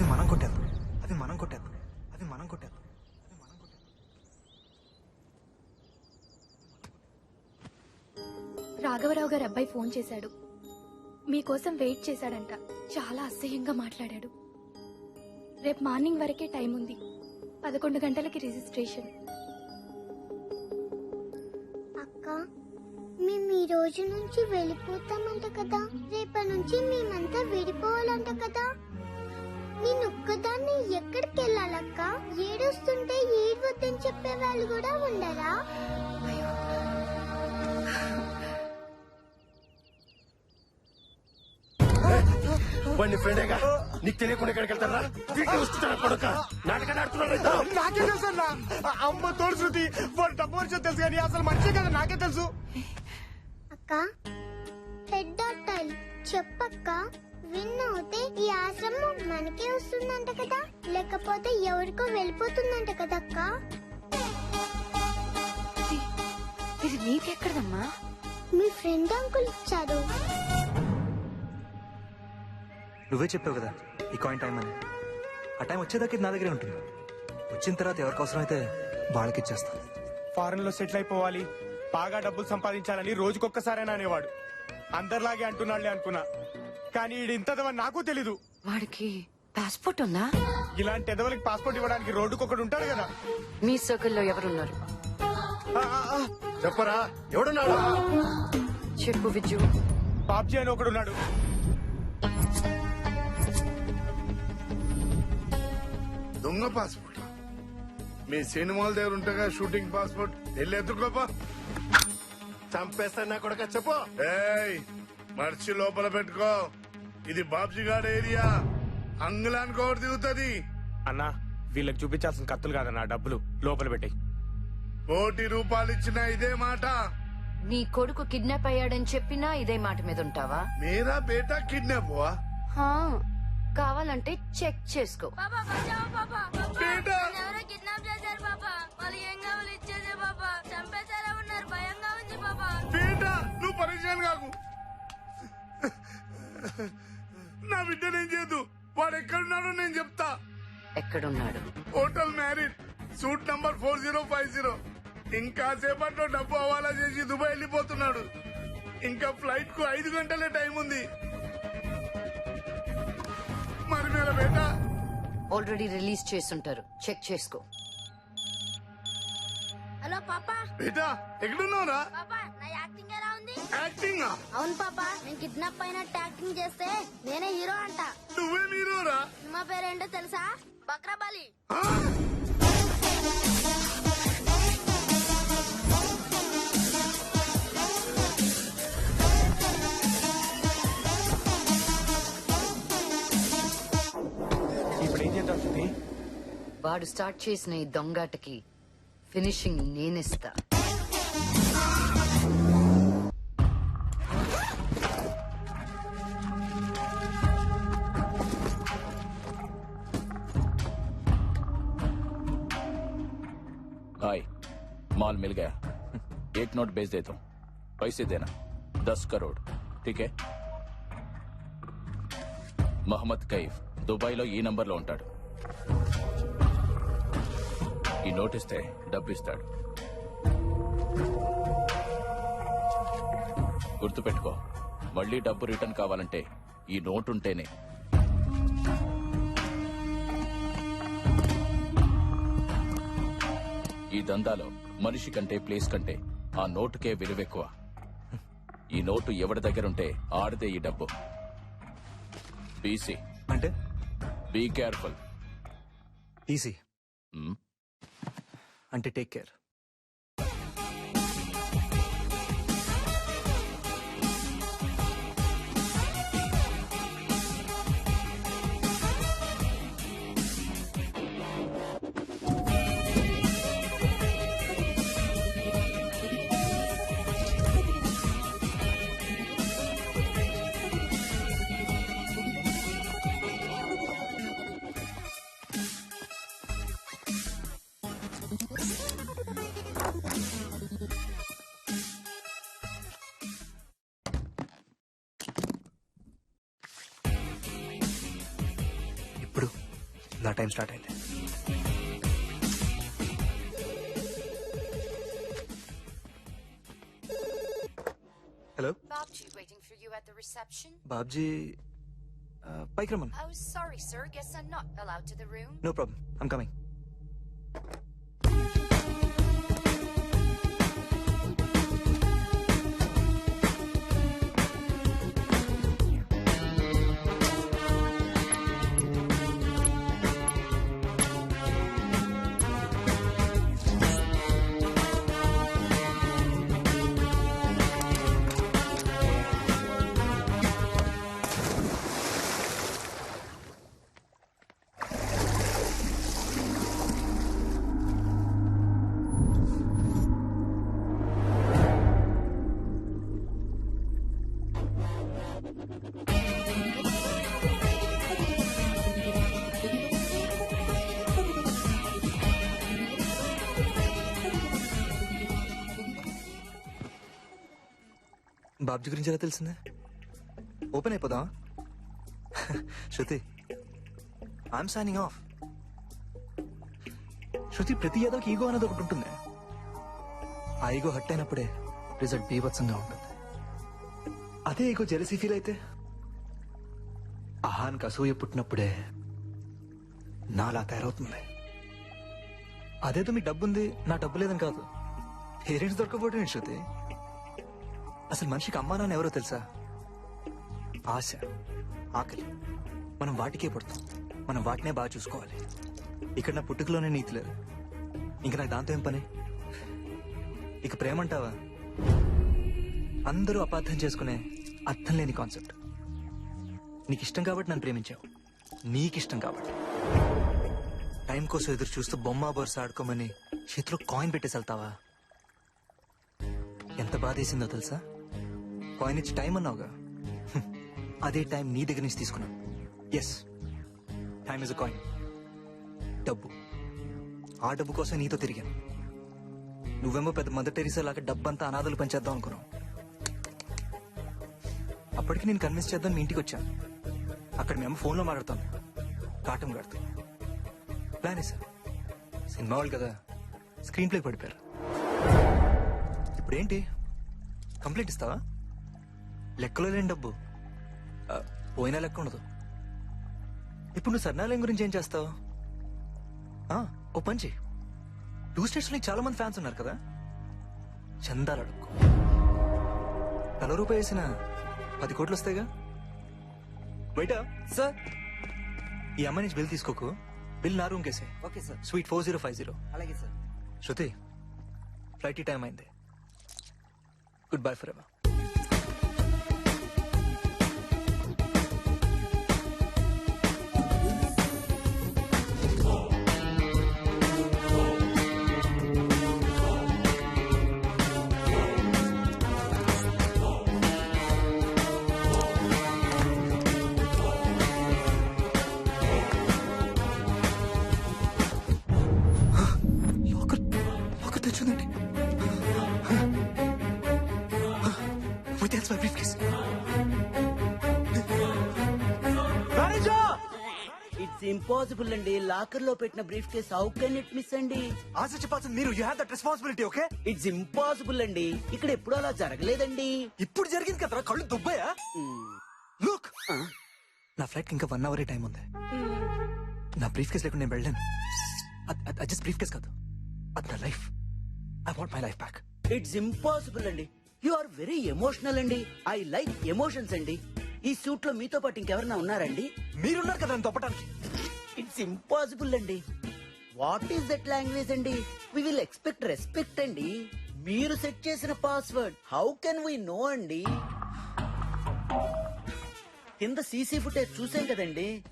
అది మనం కొట్టేద్దాం. అది మనం కొట్టేద్దాం. అది మనం కొట్టేద్దాం. అది మనం కొట్టేద్దాం. రాఘవరావు గారు అబ్బాయి ఫోన్ చేశాడు. మీకోసం వెయిట్ చేశాడంట. చాలా అసహ్యంగా మాట్లాడాడు. రేపు మార్నింగ్ వరకే టైం ఉంది. పదకొండు గంటలకి రిజిస్ట్రేషన్. అక్క మేము ఈ రోజు నుంచి వెళ్ళిపోతామంట కదా. రేపటి నుంచి మేమంతా విడిపోవాలంట కదా. నేను ఒక్కదాన్ని ఎక్కడికి వెళ్ళాలక్క ఏడుస్తుంటే ఏడవద్దని చెప్పే వాళ్ళు కూడా ఉండరా? వాడిని ఫ్రెండేగా? నీకు తెలియకుండా ఎక్కడికి వెళ్తారా? వీటి వస్తున్నా కొడుక? నాటకాన్ని ఆడుతున్నారు ఇద్దరు. నాకే తెలుసు అన్న? అమ్మ తోడు శృతి వాడు డబ్బు వచ్చో తెలుసు కానీ అసలు మనిషి కదా నాకే తెలుసు. అక్క హెడ్ చెప్పక్క. విన్ అవుతే ఈ ఆశ్రమం మనకే వస్తుందంట కదా? లేకపోతే ఎవరికో వెళ్ళిపోతుందంట కదక్క ఇది నీకెక్కడదమ్మా? మీ ఫ్రెండ్ అంకుల్ ఇచ్చారు. నువ్వే చెప్పావు కదా ఈ కాయిన్ టైం అని. ఆ టైం వచ్చేదాకా ఇది నా దగ్గరే ఉంటుంది. వచ్చిన తర్వాత ఎవరికి అవసరమైతే వాళ్ళకి ఇచ్చేస్తా ఫారెన్లో సెటిల్ అయిపోవాలి బాగా డబ్బులు సంపాదించాలని రోజుకొక్కసారైనా అనేవాడు. అందరిలాగే అంటున్నాడులే అనుకున్నా. కానీ ఈడు ఇంతదవని నాకు తెలీదు. వాడికి పాస్పోర్ట్ ఉందా? ఇలాంటి ఎదవలకి పాస్పోర్ట్ ఇవ్వడానికి రోడ్డుకొకడు ఉంటాడు కదా. మీ సర్కిల్లో ఎవరున్నారు? ఆ, ఆ, ఆ, చెప్పరా ఎవడున్నాడు? చెప్పు విజ్జు బాబ్జీ అని ఒకడు ఉన్నాడు దొంగ పాస్పోర్ట్. మీ సినిమాల దగ్గర ఉంటగా షూటింగ్ పాస్పోర్ట్. వెళ్ళి ఎత్తుకోపా చంపేస్తా నా కొడుక చెప్పు. ఏయ్ మర్చి లోపల పెట్టుకో. ఇది బాబ్జీ గాడ్ ఏరియా. అంగులానికి ఒకటి దిగుతుంది. అన్నా వీళ్ళకి చూపించాల్సిన కత్తులు కాదన్నా డబ్బులు లోపల పెట్టాయి. కోటి రూపాయలు ఇచ్చిన ఇదే మాట. నీ కొడుకు కిడ్నాప్ అయ్యాడని చెప్పినా ఇదే మాట మీద ఉంటావా? మేరా బేటా కిడ్నాప్ హా, కావాలంటే చెక్ చేసుకో. పాపా బచావో పాపా బేటా! ఎవరో కిడ్నాప్ చేశారు పాపా. వాళ్ళు ఏం కావాలి ఇచ్చేసే పాపా. చంపేశారా ఉన్నారు భయంగా ఉంది పాపా. బేటా నువ్వు పరేషాన్ కాకు. నా బిడ్డ నేను చేయదు. వాడు ఎక్కడున్నాడో నేను చెప్తా. ఎక్కడున్నాడు? Hotel Marriott. Suite number four zero five zero. ఇంకా సేపట్లో డబ్బు హవాలా చేసి దుబాయ్ వెళ్ళిపోతున్నాడు. ఇంకా ఫ్లైట్కు ఐదు గంటలే టైం ఉంది. మరి మేర బేటా. ఆల్రెడీ రిలీజ్ చేసుంటారు. చెక్ చేసుకో. హలో పాపా. బేటా ఎక్కడున్నావురా? పాపా యాక్టింగ్? అవును పాపా నేను కిడ్నాప్ అయినట్టు యాక్టింగ్ చేస్తే నేనే హీరో అంట. నువ్వే మీరోరా? సినిమా పేరేంటో తెలుసా? బక్రాబాలి ఇప్పుడు ఏం చేద్దాం శృతి వాడు స్టార్ట్ చేసిన ఈ దొంగాటకి ఫినిషింగ్ నేనిస్తా. माल मिल गया एक नोट भेज देता हूँ पैसे देना दस करोड़ ठीक है మహమ్మద్ కైఫ్ దుబాయ్లో ఈ నంబర్లో ఉంటాడు ఈ నోట్ ఇస్తే డబ్బు ఇస్తాడు గుర్తుపెట్టుకో మళ్ళీ డబ్బు రిటర్న్ కావాలంటే ఈ నోట్ ఉంటేనే ఈ దందాలో మనిషి కంటే ప్లేస్ కంటే ఆ నోటుకే విలువెక్కువ. ఈ నోటు ఎవరి దగ్గరుంటే ఆడితే ఈ డబ్బు. బీసీ అంటే? Be careful. టీసీ అంటే టేక్ కేర్. ఇప్పుడు నా టైం స్టార్ట్ అయింది hello Babji waiting for you at the reception. Babji పైకి రమ్మను Oh, sorry, sir. Guess I'm not allowed to the room. No problem I'm coming Babji గురించి ఎలా తెలిసిందే? Open అయిపోదా Shruti I'm signing off Shruti ప్రతి ఏదోకి ego అనేది ఒకటి ఉంటుంది. ఆ ఈగో హట్ అయినప్పుడే రిజల్ట్ బీభత్సంగా ఉంటుంది. అదే ఈగో జెలసీ ఫీల్ అయితే? అహాన్కి అసూయ పుట్టినప్పుడే నాలా తయారవుతుంది. అదేదో మీ డబ్బు ఉంది నా డబ్బు లేదని కాదు. పేరెంట్స్ దొరకపోవటం ఏంటి శృతి. అసలు మనిషికి అమ్మా నాన్న ఎవరో తెలుసా? ఆశ ఆకలి. మనం వాటికే పుడతాం. మనం వాటినే బాగా చూసుకోవాలి. ఇక్కడ నా పుట్టుకలోనే నీతి లేదు. ఇంక నాకు దాంతో ఏం పని? ఇక ప్రేమ అంటావా అందరూ అపార్థం చేసుకునే అర్థం లేని కాన్సెప్ట్. నీకు ఇష్టం కాబట్టి నన్ను ప్రేమించావు. నీకిష్టం కాబట్టి. టైం కోసం ఎదురు చూస్తూ బొమ్మ బొరుస ఆడుకోమని చేతిలో కాయిన్ పెట్టేసి వెళ్తావా? ఎంత బాధేసిందో తెలుసా? కాయిన్ ఇచ్చి టైం అన్నావుగా? అదే టైం నీ దగ్గర నుంచి తీసుకున్నాను. Yes time is a coin డబ్బు. ఆ డబ్బు కోసం నీతో తిరిగాను. నువ్వేమో పెద్ద మదర్ టెరీసా లాగా డబ్బంతా అనాథలు పంచేద్దాం అనుకున్నావు. అప్పటికి నేను కన్విన్స్ చేద్దాం మీ ఇంటికి వచ్చాను. అక్కడ మేము ఫోన్లో మాట్లాడతాం కాటం కడతాం ప్లానే సార్? సినిమా వాళ్ళు కదా. స్క్రీన్ ప్లే పడిపోయారు. ఇప్పుడేంటి? కంప్లైంట్ ఇస్తావా? లెక్కలో లేని డబ్బు. ఆ, పోయినా లెక్క ఉండదు. ఇప్పుడు నువ్వు సర్నాలయం గురించి ఏం చేస్తావు? ఆ, ఓ పంచి టూ స్టేట్స్ నీకు చాలా మంది ఫ్యాన్స్ ఉన్నారు కదా? చందాలు అడుక్కో. తల రూపాయి వేసిన పది కోట్లు వస్తాయిగా? బయట సార్. ఈ అమ్మాయి నుంచి బిల్ తీసుకోకు. బిల్ నా రూమ్ కేసే okay sir. Suite four zero five zero అలాగే సార్. శృతి ఫ్లైట్ టైం అయింది. Goodbye forever Briefcase. It's impossible అండి. లాకర్లో పెట్టిన briefcase how can it miss అండి? ఆన్సర్ చెప్పాల్సింది మీరు you have that responsibility okay it's impossible అండి. ఇక్కడ ఎప్పుడు అలా జరగలేదండి. ఇప్పుడు జరిగింది కదరా కళ్ళు దుబ్బయా? లుక్ నా ఫ్లైట్ ఇంకా వన్ అవర్ టైం ఉంది. నా బ్రీఫ్ కేస్ లేకుండా నేను వెళ్ళాను అది జస్ట్ బ్రీఫ్ కేస్ కాదు. అది నా life I want my life back it's impossible అండి. యు ఆర్ వెరీ ఎమోషనల్ అండి. ఐ లైక్ ఎమోషన్స్ అండి. ఈ సూట్లో మీతో పాటు ఇంకెవరన్నా ఉన్నారండి? మీరున్నారు కదా నన్ను తప్పడానికి ఇట్స్ ఇంపాసిబుల్ అండి. వాట్ ఈస్ దట్ లాంగ్వేజ్ అండి? వి విల్ ఎక్స్పెక్ట్ రెస్పెక్ట్ అండి. మీరు సెట్ చేసిన password how can we know అండి? కింద సీసీ ఫుటేజ్ చూసాం కదండి.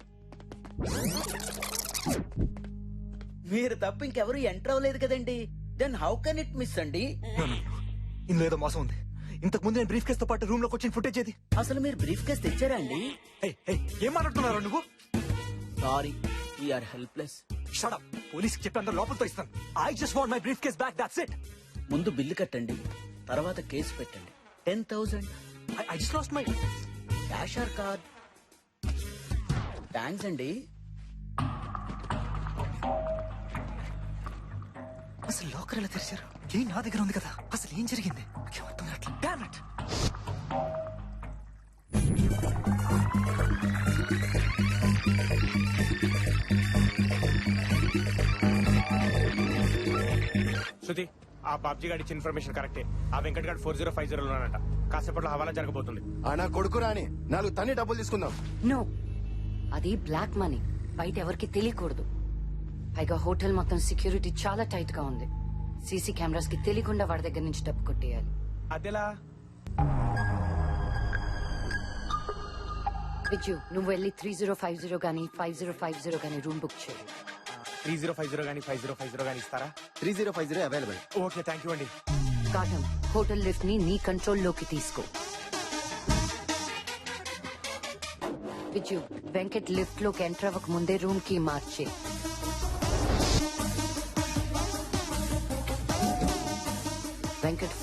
మీరు తప్ప ఇంకెవరు ఎంటర్ అవ్వలేదు కదండి. Then how can it miss అండి. ఇందులో ఏదో మోసం ఉంది. ఇంతకు ముందు నేను బ్రీఫ్ కేస్తో పాటు రూమ్లోకి వచ్చిన ఫుటేజ్ ఏది? అసలు మీరు బ్రీఫ్ కేస్ తెచ్చారా అండి? ఏం మాట్లాడుతున్నారు నువ్వు? Sorry we are helpless shut up police చెప్పాను లోపలతో ఇస్తాను. I just want my briefcase back that's it ముందు బిల్లు కట్టండి తర్వాత కేసు పెట్టండి. Ten thousand I just lost my cash or card thanks అండి. అసలు లోకర్ ఎలా తెరిచారు? ఏం నా దగ్గర ఉంది కదా. అసలు ఏం జరిగింది? నాకేం అర్థం కావట్లేదు! శృతి ఆ బాబ్జీ గారి ఇచ్చిన ఇన్ఫర్మేషన్ కరెక్టే. ఆ వెంకట్ గారు ఫోర్ జీరో ఫైవ్ జీరో ఉన్నానంట కాసేపట్లో హవాలా జరగబోతుంది. ఆ నా కొడుకు రాని. నాలుగు తన్ని డబ్బులు తీసుకుందాం. నో. అది బ్లాక్ మనీ. బయట ఎవరికి తెలియకూడదు. పైగా హోటల్ మొత్తం సెక్యూరిటీ చాలా టైట్గా ఉంది. సీసీ కెమెరాస్కి తెలియకుండా వాడి దగ్గర నుంచి డబ్బు కొట్టేయాలి. అదెలా? విజు నువ్వు వెళ్ళి త్రీ జీరో ఫైవ్ జీరో గానీ ఫైవ్ జీరో ఫైవ్ జీరో గానీ రూమ్ బుక్ చేయి. త్రీ జీరో ఫైవ్ జీరో కానీ ఫైవ్ జీరో ఫైవ్ జీరో కానీ ఇస్తారా? Three zero five zero available. Okay thank you అండి. కాటం హోటల్ లిఫ్ట్ని నీ కంట్రోల్లోకి తీసుకో. విజు వెంకట్ లిఫ్ట్లోకి ఎంటర్ అవ్వక ముందే రూమ్కి మార్చే.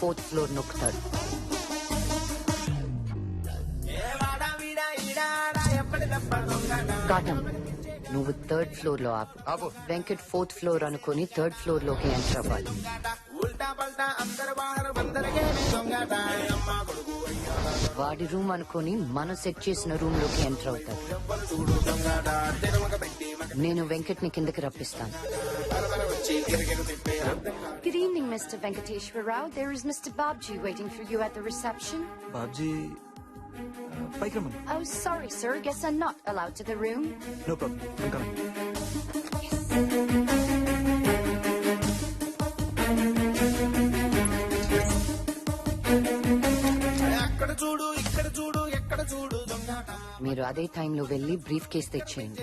ఫోర్త్ ఫ్లోర్ నొక్కుతాడు కాటం నువ్వు థర్డ్ ఫ్లోర్లో ఆపు. ఆపు. వెంకట్ ఫోర్త్ ఫ్లోర్ అనుకుని థర్డ్ ఫ్లోర్లోకి ఎంటర్ అవ్వాలి. వాడి రూమ్ అనుకుని మనం సెట్ చేసిన రూమ్లోకి ఎంటర్ అవుతాడు. నేను వెంకట్ని కిందకి రప్పిస్తాను. Good evening, Mr. Venkateshwar Rao. There is Mr. Babji waiting for you at the reception. Babji? Uh, Oh, sorry, sir. Guess I'm not allowed to the room. No problem. I'm coming. Yes. మీరు అదే టైంలో వెళ్ళి brief case తెచ్చేయండి.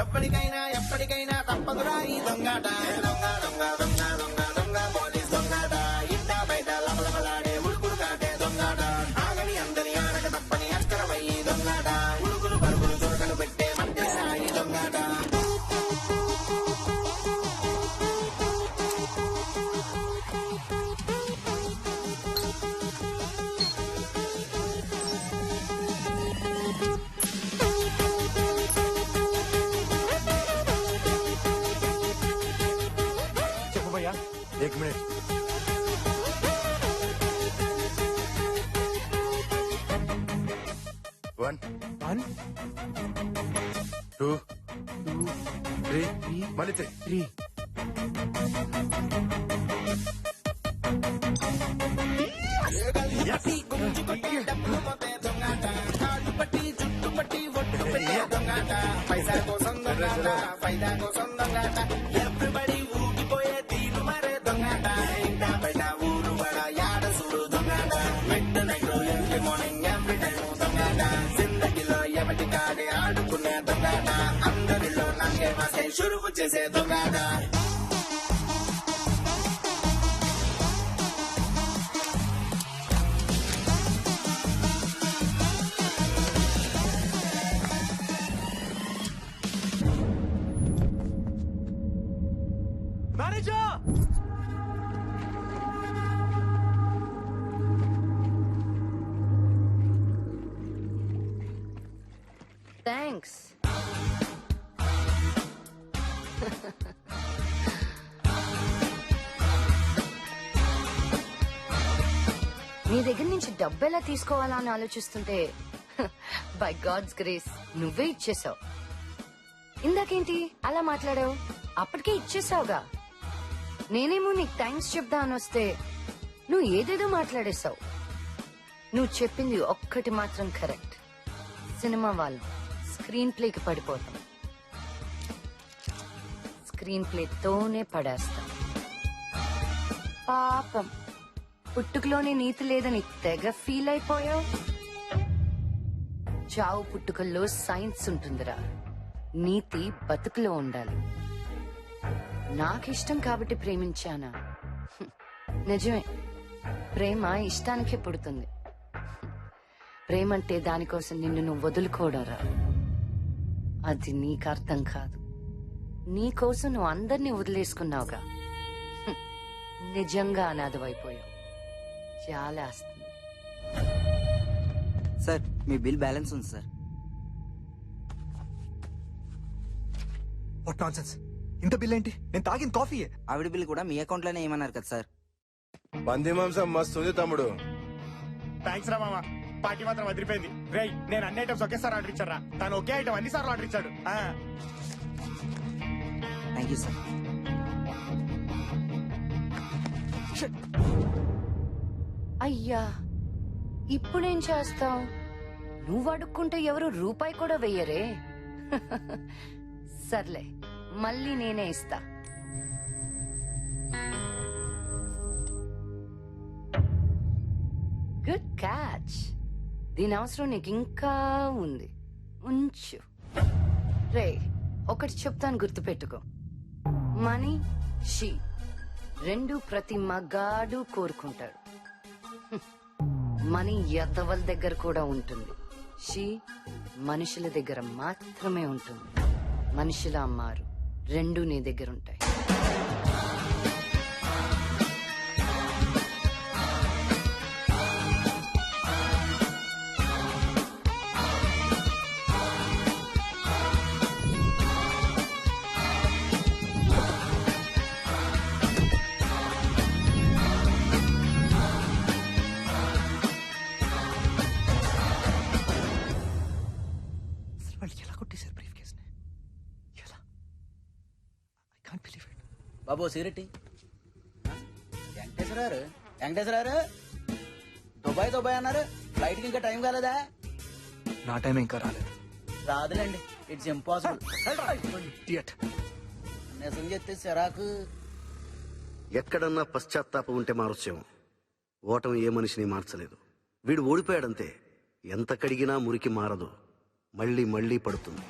ఎప్పటికైనా ఎప్పటికైనా తప్పదురా ఈ దొంగట దొంగ దొంగ. టూ త్రీ మళ్ళీ త్రీ త్రీ మేనేజర్ నీ దగ్గర నుంచి డబ్బు ఎలా తీసుకోవాలా అని ఆలోచిస్తుంటే బై గాడ్స్ గ్రేస్ నువ్వే ఇచ్చేసావు. ఇందాకేంటి అలా మాట్లాడావు? అప్పటికే ఇచ్చేసావుగా. నేనేమో నీకు థ్యాంక్స్ చెప్దా అని వస్తే నువ్వు ఏదేదో మాట్లాడేశావు. నువ్వు చెప్పింది ఒక్కటి మాత్రం కరెక్ట్ సినిమా వాళ్ళు స్క్రీన్ ప్లేకి పడిపోతాం. స్క్రీన్ ప్లేతోనే పడేస్తాం. పాపం. పుట్టుకలోనే నీతి లేదని తెగ ఫీల్ అయిపోయావు? చావు పుట్టుకల్లో సైన్స్ ఉంటుందిరా. నీతి బతుకులో ఉండాలి. నాకిష్టం కాబట్టి ప్రేమించానా? నిజమే. ప్రేమ ఇష్టానికే పుడుతుంది. ప్రేమ అంటే దానికోసం నిన్ను నువ్వు వదులుకోవడరా అది నీకు అర్థం కాదు. నీకోసం నువ్వు అందరినీ వదిలేసుకున్నావుగా. నిజంగా అనాథమైపోయావు చాలా వస్తుంది సార్ మీ బిల్ బ్యాలెన్స్ ఉంది సార్. వాట్ నాన్ సెన్స్ ఇంత బిల్ ఏంటి? నేను తాగిన కాఫీయే. ఆవిడ బిల్ కూడా మీ అకౌంట్లోనే ఏమన్నారు కదా సార్? పంది మాంసం మస్తుంది తమ్ముడు. థ్యాంక్స్ రా మామ. పార్టీ మాత్రం వదిలిపోయింది రేయ్ నేను అన్ని ఐటమ్స్ ఒకేసారి ఆర్డర్ ఇచ్చారా తను ఒకే ఐటమ్ అన్ని సార్లు ఆర్డర్ ఇచ్చాడు. ఆ. థ్యాంక్ యూ సార్ అయ్యా ఇప్పుడేం చేస్తావు? నువ్వు అడుక్కుంటే ఎవరు రూపాయి కూడా వెయ్యరే? సర్లే మళ్ళీ నేనే ఇస్తా. Good catch. దీని అవసరం నీకు ఇంకా ఉంది. ఉంచు. రే ఒకటి చెప్తాను గుర్తుపెట్టుకో. Money she. రెండు ప్రతి మగాడు కోరుకుంటాడు. మనీ ఎద్దవల దగ్గర కూడా ఉంటుంది. షీ మనుషుల దగ్గర మాత్రమే ఉంటుంది. మనుషుల అమ్మారు రెండు నీ దగ్గర ఉంటాయి. వాళ్ళు ఎలా కొట్టేశారు బ్రీఫ్ కేస్ని ఎలా? ఐ కాంట్ బిలీవ్ ఇట్ బాబు సిగరెట్టి? వెంకటేశ్వరారు వెంకటేశ్వరారు దుబాయ్ దుబాయ్ అన్నారు. ఫ్లైట్కి ఇంకా టైం కాలేదా? నా టైం ఇంకా రాలేదు. రాదులేండి. ఇట్స్ ఇంపాసిబుల్ ఇడియట్ నిజం చెప్తే సిరాకు. ఎక్కడన్నా పశ్చాత్తాపం ఉంటే మారొచ్చేమో ఓటమి ఏ మనిషిని మార్చలేదు. వీడు ఓడిపోయాడంతే. ఎంత కడిగినా మురికి మారదు. మళ్ళీ మళ్ళీ పడుతుంది.